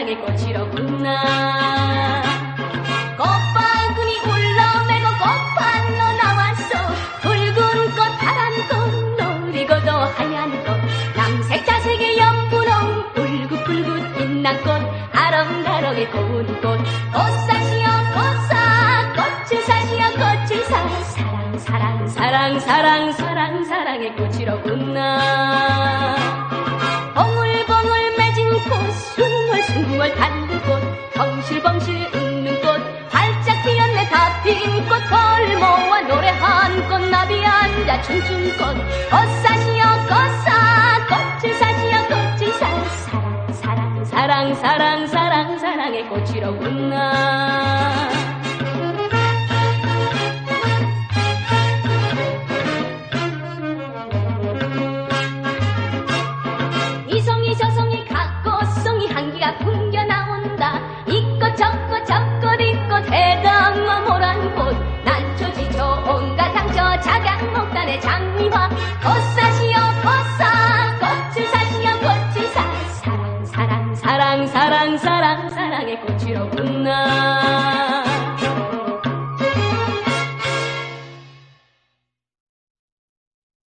사랑 사랑의 꽃이로구나. 꽃바구니 울러매고 꽃판로 나왔어 붉은 꽃 파란 꽃 노리고도 하얀 꽃. 남색 자색의 연분홍 붉긋붉긋 빛난 꽃. 아름다르게 고운 꽃. 꽃사시여 꽃사 꽃을 사시여 꽃을 사. 사랑 사랑 사랑 사랑 사랑 사랑의 꽃이로구나 실벙실 웃는 꽃 활짝 피었네 다 핀 꽃. 걸모와 노래한 꽃 나비 앉아 춤춘 꽃. 꽃사시여 꽃사 꽃을 사시여 꽃을 사. 사랑 사랑 사랑 사랑 사랑 사랑의 꽃이로구나 저꽃 저꽃 이꽃 해당어 모란 꽃 난초지초 온갖 상처 작양 목단의 장미화. 꽃사시여 꽃사 꽃을 사시여 꽃을 사. 사랑 사랑 사랑 사랑 사랑 사랑의 꽃이로구나